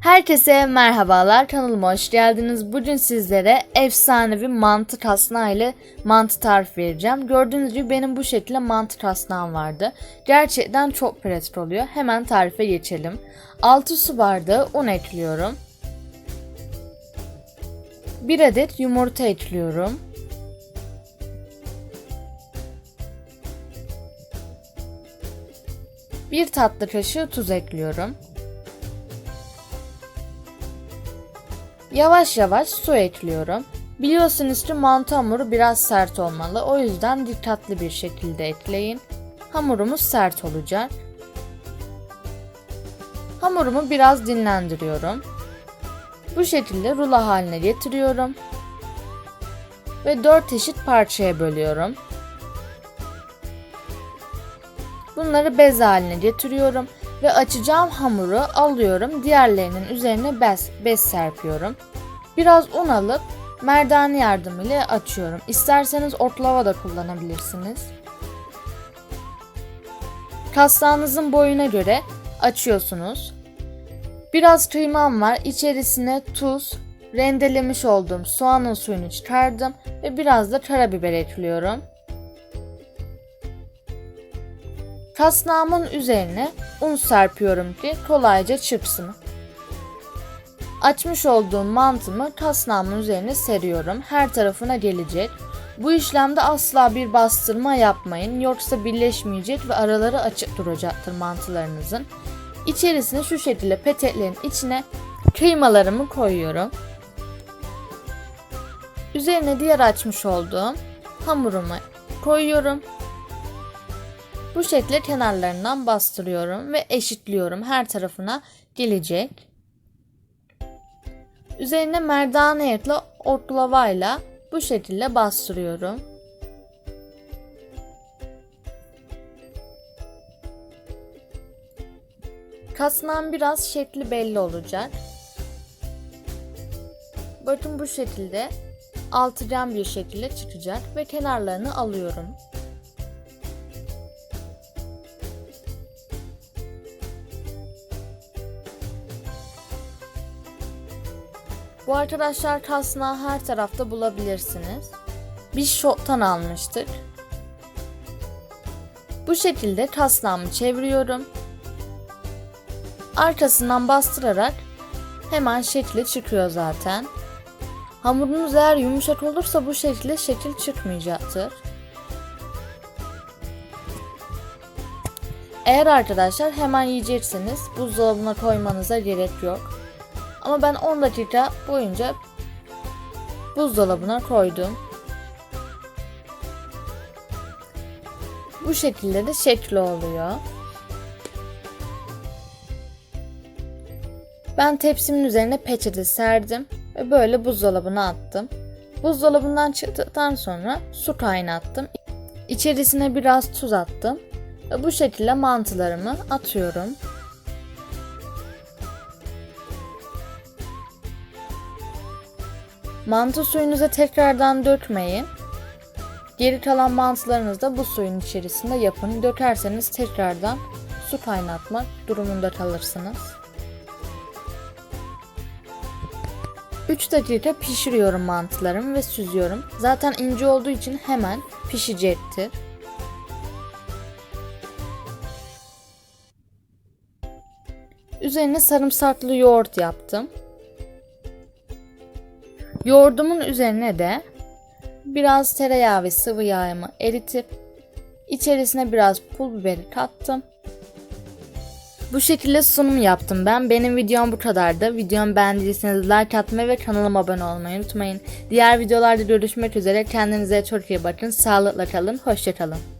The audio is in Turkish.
Herkese merhabalar kanalıma hoş geldiniz. Bugün sizlere efsanevi mantı kasnağı ile mantı tarifi vereceğim. Gördüğünüz gibi benim bu şekilde mantı kasnağım vardı. Gerçekten çok pratik oluyor. Hemen tarife geçelim. 6 su bardağı un ekliyorum. 1 adet yumurta ekliyorum. Bir tatlı kaşığı tuz ekliyorum. Yavaş yavaş su ekliyorum. Biliyorsunuz ki mantı hamuru biraz sert olmalı. O yüzden dikkatli bir şekilde ekleyin. Hamurumuz sert olacak. Hamurumu biraz dinlendiriyorum. Bu şekilde rulo haline getiriyorum. Ve 4 eşit parçaya bölüyorum. Bunları bez haline getiriyorum ve açacağım hamuru alıyorum. Diğerlerinin üzerine bez, bez serpiyorum. Biraz un alıp merdane yardımıyla açıyorum. İsterseniz oklava da kullanabilirsiniz. Kaslağınızın boyuna göre açıyorsunuz. Biraz kıymam var. İçerisine tuz, rendelemiş olduğum soğanın suyunu çıkardım ve biraz da karabiber ekliyorum. Kasnağımın üzerine un serpiyorum ki kolayca çırpsın. Açmış olduğum mantımı kasnağımın üzerine seriyorum. Her tarafına gelecek. Bu işlemde asla bir bastırma yapmayın yoksa birleşmeyecek ve araları açık duracaktır mantılarınızın. İçerisine şu şekilde peteklerin içine kıymalarımı koyuyorum. Üzerine diğer açmış olduğum hamurumu koyuyorum. Bu şekilde kenarlarından bastırıyorum ve eşitliyorum. Her tarafına gelecek. Üzerine merdane etle oklavayla bu şekilde bastırıyorum. Kasnağın biraz şekli belli olacak. Bakın bu şekilde altıgen bir şekilde çıkacak ve kenarlarını alıyorum. Bu arkadaşlar kasnağı her tarafta bulabilirsiniz. Biz şottan almıştık. Bu şekilde kasnağımı çeviriyorum. Arkasından bastırarak hemen şekli çıkıyor zaten. Hamurunuz eğer yumuşak olursa bu şekilde şekil çıkmayacaktır. Eğer arkadaşlar hemen yiyecekseniz buzdolabına koymanıza gerek yok. Ama ben 10 dakika boyunca buzdolabına koydum. Bu şekilde de şekli oluyor. Ben tepsimin üzerine peçete serdim ve böyle buzdolabına attım. Buzdolabından çıktıktan sonra su kaynattım. İçerisine biraz tuz attım ve bu şekilde mantılarımı atıyorum. Mantı suyunuza tekrardan dökmeyin. Geri kalan mantılarınızı da bu suyun içerisinde yapın. Dökerseniz tekrardan su kaynatmak durumunda kalırsınız. 3 dakika pişiriyorum mantılarımı ve süzüyorum. Zaten ince olduğu için hemen pişecektir. Üzerine sarımsaklı yoğurt yaptım. Yoğurdumun üzerine de biraz tereyağı ve sıvı yağımı eritip içerisine biraz pul biberi kattım. Bu şekilde sunum yaptım ben. Benim videom bu kadardı. Videomu beğendiyseniz like atmayı ve kanalıma abone olmayı unutmayın. Diğer videolarda görüşmek üzere. Kendinize çok iyi bakın. Sağlıkla kalın. Hoşçakalın.